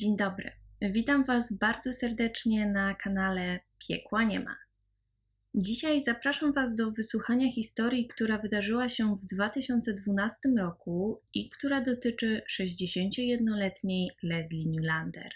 Dzień dobry. Witam Was bardzo serdecznie na kanale Piekła Nie ma. Dzisiaj zapraszam Was do wysłuchania historii, która wydarzyła się w 2012 roku i która dotyczy 61-letniej Leslie Newlander.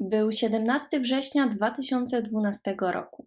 Był 17 września 2012 roku.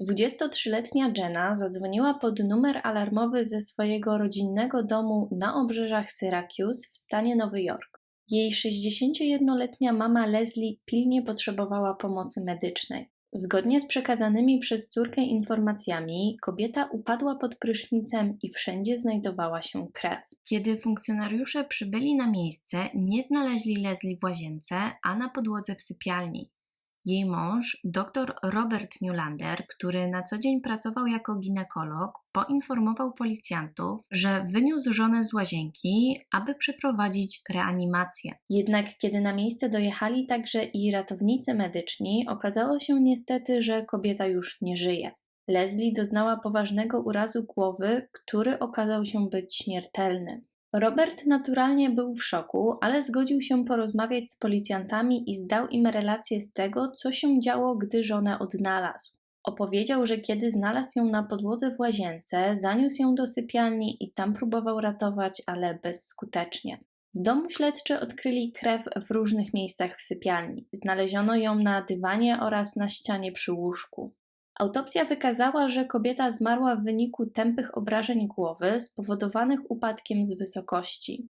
23-letnia Jenna zadzwoniła pod numer alarmowy ze swojego rodzinnego domu na obrzeżach Syracuse w stanie Nowy Jork. Jej 61-letnia mama Leslie pilnie potrzebowała pomocy medycznej. Zgodnie z przekazanymi przez córkę informacjami, kobieta upadła pod prysznicem i wszędzie znajdowała się krew. Kiedy funkcjonariusze przybyli na miejsce, nie znaleźli Leslie w łazience, a na podłodze w sypialni. Jej mąż, dr Robert Newlander, który na co dzień pracował jako ginekolog, poinformował policjantów, że wyniósł żonę z łazienki, aby przeprowadzić reanimację. Jednak kiedy na miejsce dojechali także i ratownicy medyczni, okazało się niestety, że kobieta już nie żyje. Leslie doznała poważnego urazu głowy, który okazał się być śmiertelny. Robert naturalnie był w szoku, ale zgodził się porozmawiać z policjantami i zdał im relację z tego, co się działo, gdy żonę odnalazł. Opowiedział, że kiedy znalazł ją na podłodze w łazience, zaniósł ją do sypialni i tam próbował ratować, ale bezskutecznie. W domu śledczy odkryli krew w różnych miejscach w sypialni. Znaleziono ją na dywanie oraz na ścianie przy łóżku. Autopsja wykazała, że kobieta zmarła w wyniku tępych obrażeń głowy spowodowanych upadkiem z wysokości.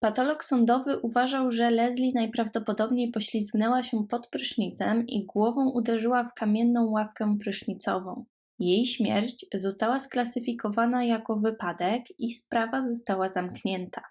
Patolog sądowy uważał, że Leslie najprawdopodobniej poślizgnęła się pod prysznicem i głową uderzyła w kamienną ławkę prysznicową. Jej śmierć została sklasyfikowana jako wypadek i sprawa została zamknięta.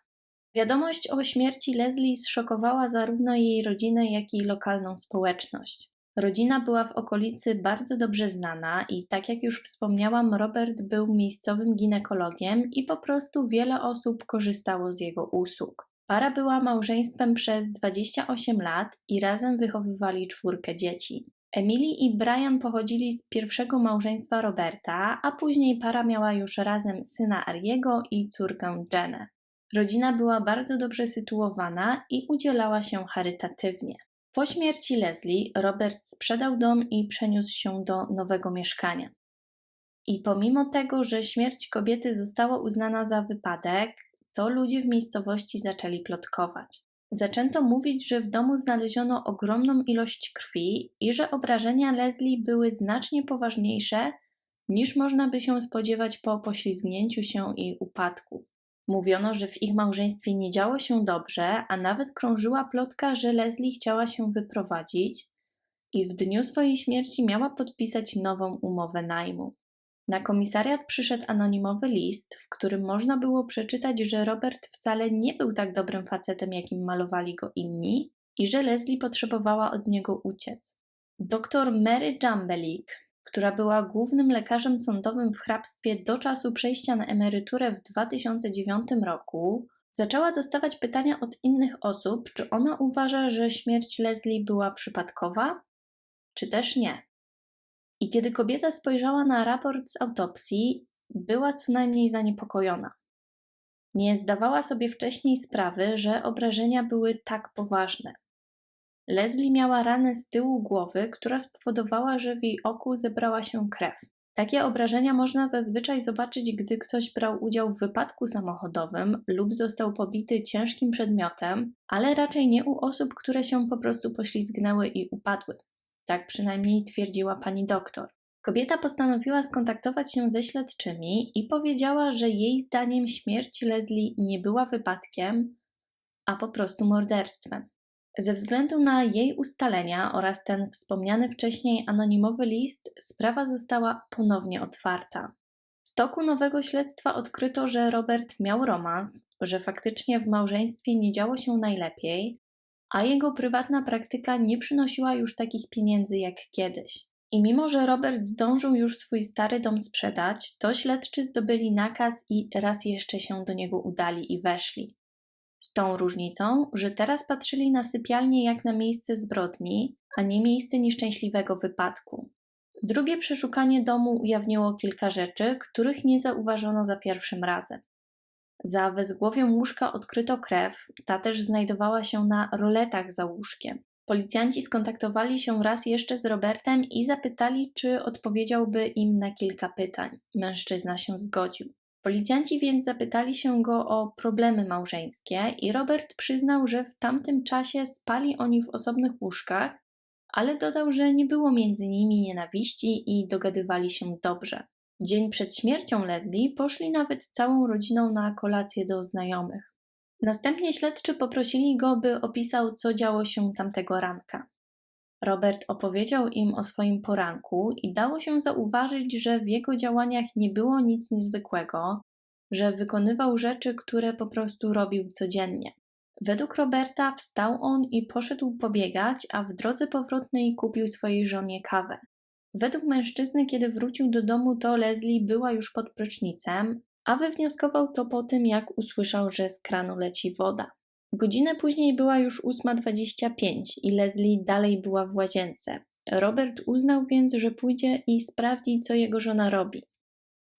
Wiadomość o śmierci Leslie zszokowała zarówno jej rodzinę, jak i lokalną społeczność. Rodzina była w okolicy bardzo dobrze znana i tak jak już wspomniałam, Robert był miejscowym ginekologiem i po prostu wiele osób korzystało z jego usług. Para była małżeństwem przez 28 lat i razem wychowywali czwórkę dzieci. Emily i Brian pochodzili z pierwszego małżeństwa Roberta, a później para miała już razem syna Ariego i córkę Jenę. Rodzina była bardzo dobrze sytuowana i udzielała się charytatywnie. Po śmierci Leslie, Robert sprzedał dom i przeniósł się do nowego mieszkania. I pomimo tego, że śmierć kobiety została uznana za wypadek, to ludzie w miejscowości zaczęli plotkować. Zaczęto mówić, że w domu znaleziono ogromną ilość krwi i że obrażenia Leslie były znacznie poważniejsze niż można by się spodziewać po poślizgnięciu się i upadku. Mówiono, że w ich małżeństwie nie działo się dobrze, a nawet krążyła plotka, że Leslie chciała się wyprowadzić i w dniu swojej śmierci miała podpisać nową umowę najmu. Na komisariat przyszedł anonimowy list, w którym można było przeczytać, że Robert wcale nie był tak dobrym facetem, jakim malowali go inni, i że Leslie potrzebowała od niego uciec. Doktor Mary Jambelik, która była głównym lekarzem sądowym w hrabstwie do czasu przejścia na emeryturę w 2009 roku, zaczęła dostawać pytania od innych osób, czy ona uważa, że śmierć Leslie była przypadkowa, czy też nie. I kiedy kobieta spojrzała na raport z autopsji, była co najmniej zaniepokojona. Nie zdawała sobie wcześniej sprawy, że obrażenia były tak poważne. Leslie miała ranę z tyłu głowy, która spowodowała, że w jej oku zebrała się krew. Takie obrażenia można zazwyczaj zobaczyć, gdy ktoś brał udział w wypadku samochodowym lub został pobity ciężkim przedmiotem, ale raczej nie u osób, które się po prostu poślizgnęły i upadły. Tak przynajmniej twierdziła pani doktor. Kobieta postanowiła skontaktować się ze śledczymi i powiedziała, że jej zdaniem śmierć Leslie nie była wypadkiem, a po prostu morderstwem. Ze względu na jej ustalenia oraz ten wspomniany wcześniej anonimowy list, sprawa została ponownie otwarta. W toku nowego śledztwa odkryto, że Robert miał romans, że faktycznie w małżeństwie nie działo się najlepiej, a jego prywatna praktyka nie przynosiła już takich pieniędzy jak kiedyś. I mimo, że Robert zdążył już swój stary dom sprzedać, to śledczy zdobyli nakaz i raz jeszcze się do niego udali i weszli. Z tą różnicą, że teraz patrzyli na sypialnię jak na miejsce zbrodni, a nie miejsce nieszczęśliwego wypadku. Drugie przeszukanie domu ujawniło kilka rzeczy, których nie zauważono za pierwszym razem. Za wezgłowiem łóżka odkryto krew, ta też znajdowała się na roletach za łóżkiem. Policjanci skontaktowali się raz jeszcze z Robertem i zapytali, czy odpowiedziałby im na kilka pytań. Mężczyzna się zgodził. Policjanci więc zapytali się go o problemy małżeńskie i Robert przyznał, że w tamtym czasie spali oni w osobnych łóżkach, ale dodał, że nie było między nimi nienawiści i dogadywali się dobrze. Dzień przed śmiercią Leslie poszli nawet całą rodziną na kolację do znajomych. Następnie śledczy poprosili go, by opisał, co działo się tamtego ranka. Robert opowiedział im o swoim poranku i dało się zauważyć, że w jego działaniach nie było nic niezwykłego, że wykonywał rzeczy, które po prostu robił codziennie. Według Roberta wstał on i poszedł pobiegać, a w drodze powrotnej kupił swojej żonie kawę. Według mężczyzny, kiedy wrócił do domu, to Leslie była już pod prysznicem, a wywnioskował to po tym, jak usłyszał, że z kranu leci woda. Godzinę później była już 8.25 i Leslie dalej była w łazience. Robert uznał więc, że pójdzie i sprawdzi, co jego żona robi.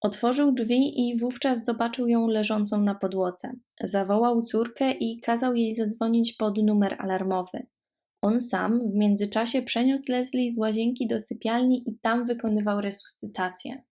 Otworzył drzwi i wówczas zobaczył ją leżącą na podłodze. Zawołał córkę i kazał jej zadzwonić pod numer alarmowy. On sam w międzyczasie przeniósł Leslie z łazienki do sypialni i tam wykonywał resuscytację.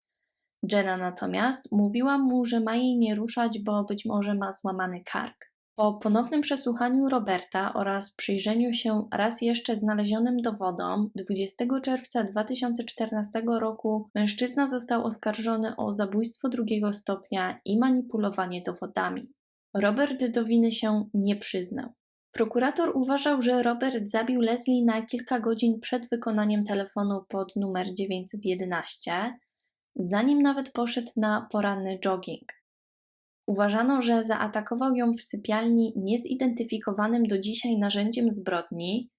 Jenna natomiast mówiła mu, że ma jej nie ruszać, bo być może ma złamany kark. Po ponownym przesłuchaniu Roberta oraz przyjrzeniu się raz jeszcze znalezionym dowodom, 20 czerwca 2014 roku mężczyzna został oskarżony o zabójstwo drugiego stopnia i manipulowanie dowodami. Robert do winy się nie przyznał. Prokurator uważał, że Robert zabił Leslie na kilka godzin przed wykonaniem telefonu pod numer 911, zanim nawet poszedł na poranny jogging. Uważano, że zaatakował ją w sypialni niezidentyfikowanym do dzisiaj narzędziem zbrodni,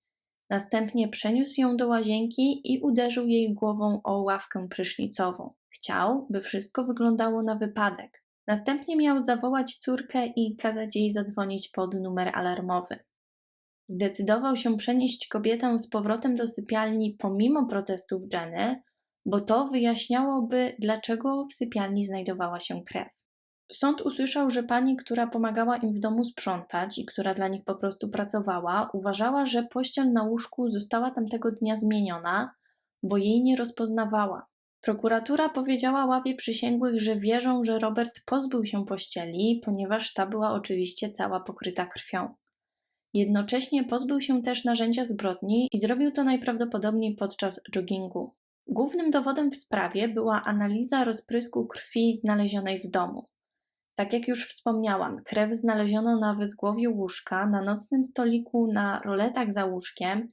następnie przeniósł ją do łazienki i uderzył jej głową o ławkę prysznicową. Chciał, by wszystko wyglądało na wypadek. Następnie miał zawołać córkę i kazać jej zadzwonić pod numer alarmowy. Zdecydował się przenieść kobietę z powrotem do sypialni pomimo protestów Jenny, bo to wyjaśniałoby, dlaczego w sypialni znajdowała się krew. Sąd usłyszał, że pani, która pomagała im w domu sprzątać i która dla nich po prostu pracowała, uważała, że pościel na łóżku została tamtego dnia zmieniona, bo jej nie rozpoznawała. Prokuratura powiedziała ławie przysięgłych, że wierzą, że Robert pozbył się pościeli, ponieważ ta była oczywiście cała pokryta krwią. Jednocześnie pozbył się też narzędzia zbrodni i zrobił to najprawdopodobniej podczas joggingu. Głównym dowodem w sprawie była analiza rozprysku krwi znalezionej w domu. Tak jak już wspomniałam, krew znaleziono na wyzgłowiu łóżka, na nocnym stoliku, na roletach za łóżkiem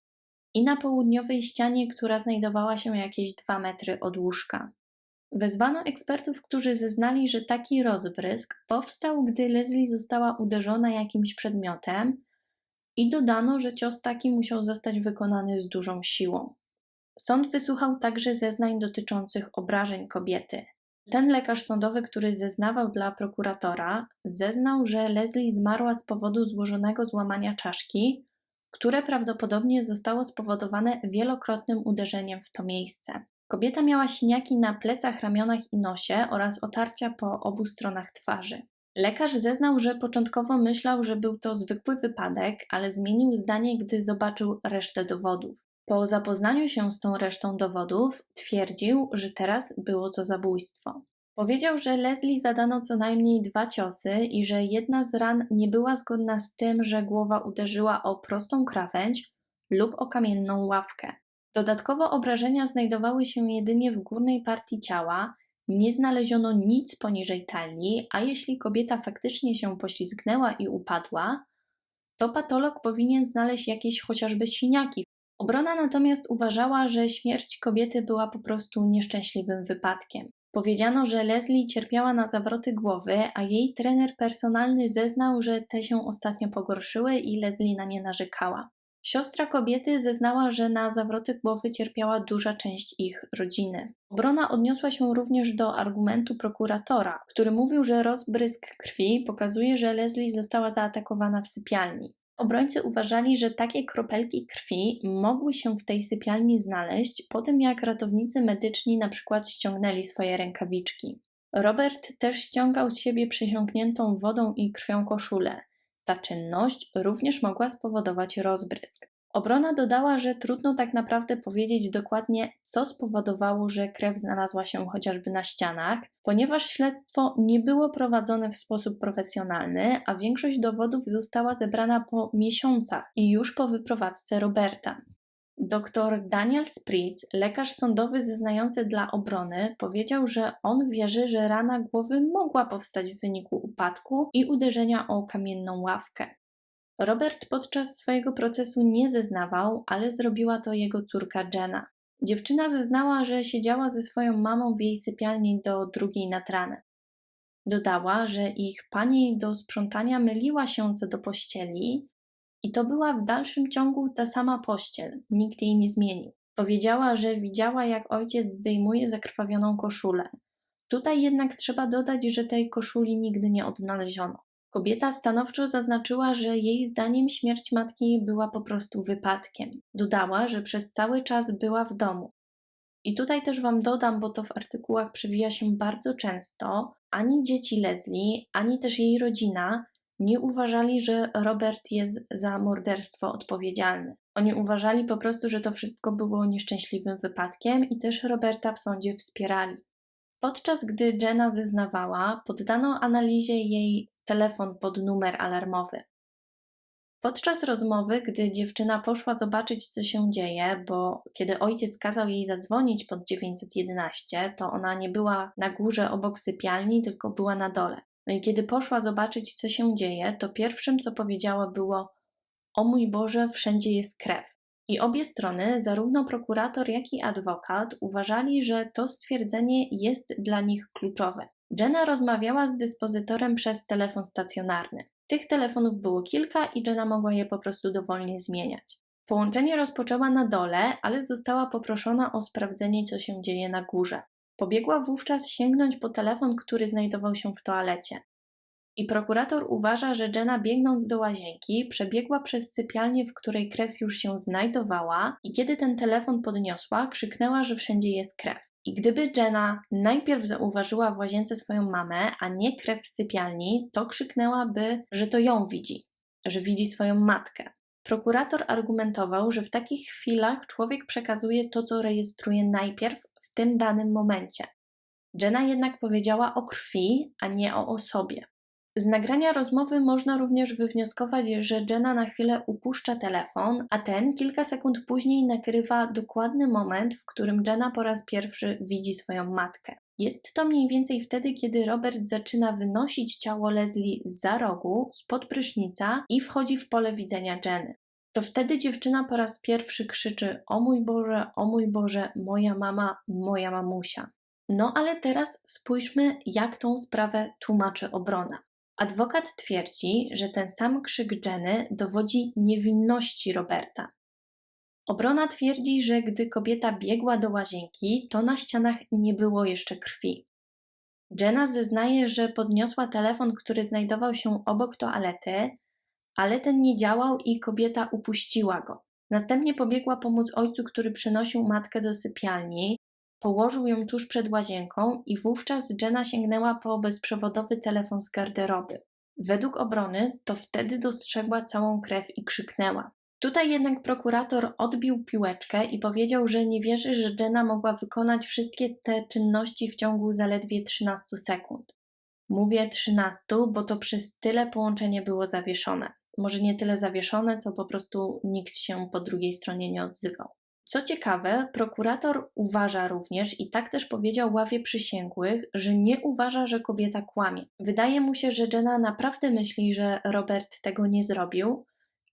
i na południowej ścianie, która znajdowała się jakieś dwa metry od łóżka. Wezwano ekspertów, którzy zeznali, że taki rozbrysk powstał, gdy Leslie została uderzona jakimś przedmiotem i dodano, że cios taki musiał zostać wykonany z dużą siłą. Sąd wysłuchał także zeznań dotyczących obrażeń kobiety. Ten lekarz sądowy, który zeznawał dla prokuratora, zeznał, że Leslie zmarła z powodu złożonego złamania czaszki, które prawdopodobnie zostało spowodowane wielokrotnym uderzeniem w to miejsce. Kobieta miała siniaki na plecach, ramionach i nosie oraz otarcia po obu stronach twarzy. Lekarz zeznał, że początkowo myślał, że był to zwykły wypadek, ale zmienił zdanie, gdy zobaczył resztę dowodów. Po zapoznaniu się z tą resztą dowodów, twierdził, że teraz było to zabójstwo. Powiedział, że Leslie zadano co najmniej dwa ciosy i że jedna z ran nie była zgodna z tym, że głowa uderzyła o prostą krawędź lub o kamienną ławkę. Dodatkowo obrażenia znajdowały się jedynie w górnej partii ciała, nie znaleziono nic poniżej talii, a jeśli kobieta faktycznie się poślizgnęła i upadła, to patolog powinien znaleźć jakieś chociażby siniaki Obrona natomiast uważała, że śmierć kobiety była po prostu nieszczęśliwym wypadkiem. Powiedziano, że Leslie cierpiała na zawroty głowy, a jej trener personalny zeznał, że te się ostatnio pogorszyły i Leslie na nie narzekała. Siostra kobiety zeznała, że na zawroty głowy cierpiała duża część ich rodziny. Obrona odniosła się również do argumentu prokuratora, który mówił, że rozbrysk krwi pokazuje, że Leslie została zaatakowana w sypialni. Obrońcy uważali, że takie kropelki krwi mogły się w tej sypialni znaleźć po tym, jak ratownicy medyczni na przykład ściągnęli swoje rękawiczki. Robert też ściągał z siebie przesiąkniętą wodą i krwią koszulę. Ta czynność również mogła spowodować rozbrysk. Obrona dodała, że trudno tak naprawdę powiedzieć dokładnie, co spowodowało, że krew znalazła się chociażby na ścianach, ponieważ śledztwo nie było prowadzone w sposób profesjonalny, a większość dowodów została zebrana po miesiącach i już po wyprowadzce Roberta. Dr Daniel Spritz, lekarz sądowy zeznający dla obrony, powiedział, że on wierzy, że rana głowy mogła powstać w wyniku upadku i uderzenia o kamienną ławkę. Robert podczas swojego procesu nie zeznawał, ale zrobiła to jego córka Jenna. Dziewczyna zeznała, że siedziała ze swoją mamą w jej sypialni do drugiej nad ranem. Dodała, że ich pani do sprzątania myliła się co do pościeli i to była w dalszym ciągu ta sama pościel, nikt jej nie zmienił. Powiedziała, że widziała, jak ojciec zdejmuje zakrwawioną koszulę. Tutaj jednak trzeba dodać, że tej koszuli nigdy nie odnaleziono. Kobieta stanowczo zaznaczyła, że jej zdaniem śmierć matki była po prostu wypadkiem. Dodała, że przez cały czas była w domu. I tutaj też Wam dodam, bo to w artykułach przewija się bardzo często, ani dzieci Leslie, ani też jej rodzina nie uważali, że Robert jest za morderstwo odpowiedzialny. Oni uważali po prostu, że to wszystko było nieszczęśliwym wypadkiem i też Roberta w sądzie wspierali. Podczas gdy Jenna zeznawała, poddano analizie jej telefon pod numer alarmowy. Podczas rozmowy, gdy dziewczyna poszła zobaczyć, co się dzieje, bo kiedy ojciec kazał jej zadzwonić pod 911, to ona nie była na górze obok sypialni, tylko była na dole. No i kiedy poszła zobaczyć, co się dzieje, to pierwszym, co powiedziała, było: O mój Boże, wszędzie jest krew. I obie strony, zarówno prokurator, jak i adwokat, uważali, że to stwierdzenie jest dla nich kluczowe. Jenna rozmawiała z dyspozytorem przez telefon stacjonarny. Tych telefonów było kilka i Jenna mogła je po prostu dowolnie zmieniać. Połączenie rozpoczęła na dole, ale została poproszona o sprawdzenie, co się dzieje na górze. Pobiegła wówczas sięgnąć po telefon, który znajdował się w toalecie. I prokurator uważa, że Jenna biegnąc do łazienki przebiegła przez sypialnię, w której krew już się znajdowała i kiedy ten telefon podniosła, krzyknęła, że wszędzie jest krew. I gdyby Jenna najpierw zauważyła w łazience swoją mamę, a nie krew w sypialni, to krzyknęłaby, że to ją widzi, że widzi swoją matkę. Prokurator argumentował, że w takich chwilach człowiek przekazuje to, co rejestruje najpierw w tym danym momencie. Jenna jednak powiedziała o krwi, a nie o osobie. Z nagrania rozmowy można również wywnioskować, że Jenna na chwilę upuszcza telefon, a ten kilka sekund później nakrywa dokładny moment, w którym Jenna po raz pierwszy widzi swoją matkę. Jest to mniej więcej wtedy, kiedy Robert zaczyna wynosić ciało Leslie za rogu, spod prysznica i wchodzi w pole widzenia Jenny. To wtedy dziewczyna po raz pierwszy krzyczy: O mój Boże, o mój Boże, moja mama, moja mamusia. No ale teraz spójrzmy, jak tą sprawę tłumaczy obrona. Adwokat twierdzi, że ten sam krzyk Jenny dowodzi niewinności Roberta. Obrona twierdzi, że gdy kobieta biegła do łazienki, to na ścianach nie było jeszcze krwi. Jenna zeznaje, że podniosła telefon, który znajdował się obok toalety, ale ten nie działał i kobieta upuściła go. Następnie pobiegła pomóc ojcu, który przynosił matkę do sypialni, Położył ją tuż przed łazienką i wówczas Jenna sięgnęła po bezprzewodowy telefon z garderoby. Według obrony to wtedy dostrzegła całą krew i krzyknęła. Tutaj jednak prokurator odbił piłeczkę i powiedział, że nie wierzy, że Jenna mogła wykonać wszystkie te czynności w ciągu zaledwie 13 sekund. Mówię 13, bo to przez tyle połączenie było zawieszone. Może nie tyle zawieszone, co po prostu nikt się po drugiej stronie nie odzywał. Co ciekawe, prokurator uważa również, i tak też powiedział ławie przysięgłych, że nie uważa, że kobieta kłamie. Wydaje mu się, że Jenna naprawdę myśli, że Robert tego nie zrobił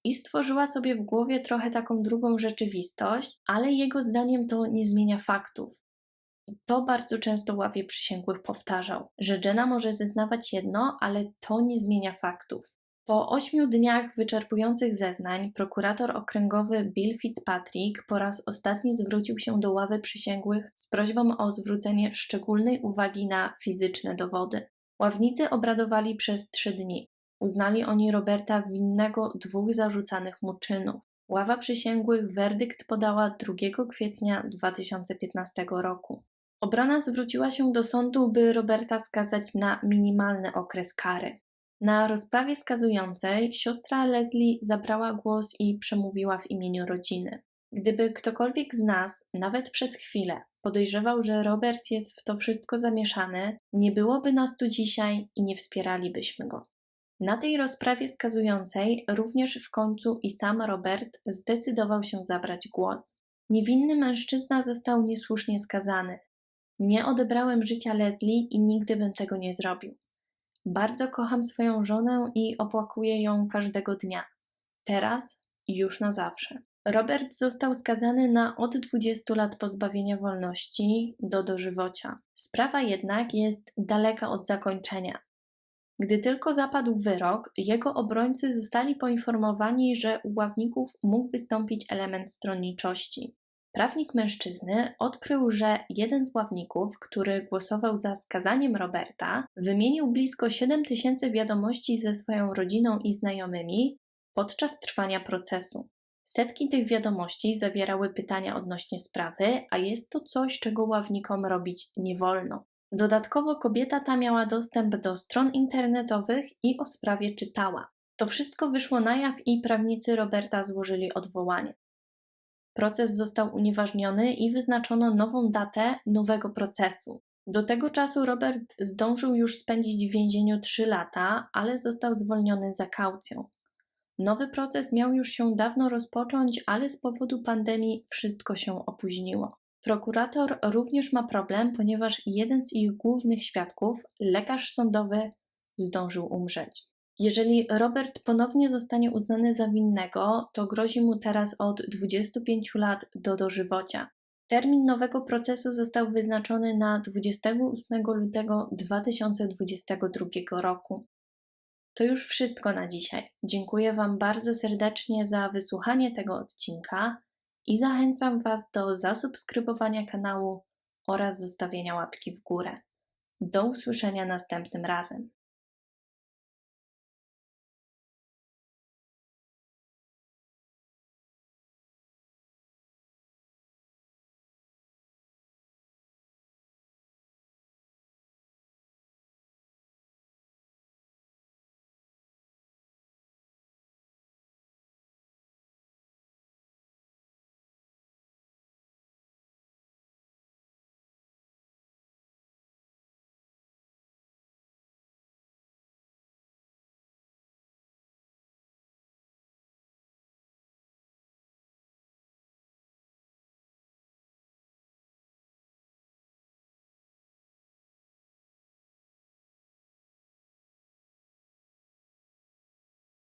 i stworzyła sobie w głowie trochę taką drugą rzeczywistość, ale jego zdaniem to nie zmienia faktów. I to bardzo często ławie przysięgłych powtarzał, że Jenna może zeznawać jedno, ale to nie zmienia faktów. Po ośmiu dniach wyczerpujących zeznań prokurator okręgowy Bill Fitzpatrick po raz ostatni zwrócił się do ławy przysięgłych z prośbą o zwrócenie szczególnej uwagi na fizyczne dowody. Ławnicy obradowali przez trzy dni. Uznali oni Roberta winnego dwóch zarzucanych mu czynów. Ława przysięgłych werdykt podała 2 kwietnia 2015 roku. Obrona zwróciła się do sądu, by Roberta skazać na minimalny okres kary. Na rozprawie skazującej siostra Leslie zabrała głos i przemówiła w imieniu rodziny. Gdyby ktokolwiek z nas, nawet przez chwilę, podejrzewał, że Robert jest w to wszystko zamieszany, nie byłoby nas tu dzisiaj i nie wspieralibyśmy go. Na tej rozprawie skazującej również w końcu i sam Robert zdecydował się zabrać głos. Niewinny mężczyzna został niesłusznie skazany. Nie odebrałem życia Leslie i nigdy bym tego nie zrobił. Bardzo kocham swoją żonę i opłakuję ją każdego dnia. Teraz już na zawsze. Robert został skazany na od 20 lat pozbawienia wolności do dożywocia. Sprawa jednak jest daleka od zakończenia. Gdy tylko zapadł wyrok, jego obrońcy zostali poinformowani, że u ławników mógł wystąpić element stronniczości. Prawnik mężczyzny odkrył, że jeden z ławników, który głosował za skazaniem Roberta, wymienił blisko 7 tysięcy wiadomości ze swoją rodziną i znajomymi podczas trwania procesu. Setki tych wiadomości zawierały pytania odnośnie sprawy, a jest to coś, czego ławnikom robić nie wolno. Dodatkowo kobieta ta miała dostęp do stron internetowych i o sprawie czytała. To wszystko wyszło na jaw i prawnicy Roberta złożyli odwołanie. Proces został unieważniony i wyznaczono nową datę nowego procesu. Do tego czasu Robert zdążył już spędzić w więzieniu 3 lata, ale został zwolniony za kaucją. Nowy proces miał już się dawno rozpocząć, ale z powodu pandemii wszystko się opóźniło. Prokurator również ma problem, ponieważ jeden z ich głównych świadków, lekarz sądowy, zdążył umrzeć. Jeżeli Robert ponownie zostanie uznany za winnego, to grozi mu teraz od 25 lat do dożywocia. Termin nowego procesu został wyznaczony na 28 lutego 2022 roku. To już wszystko na dzisiaj. Dziękuję Wam bardzo serdecznie za wysłuchanie tego odcinka i zachęcam Was do zasubskrybowania kanału oraz zostawienia łapki w górę. Do usłyszenia następnym razem.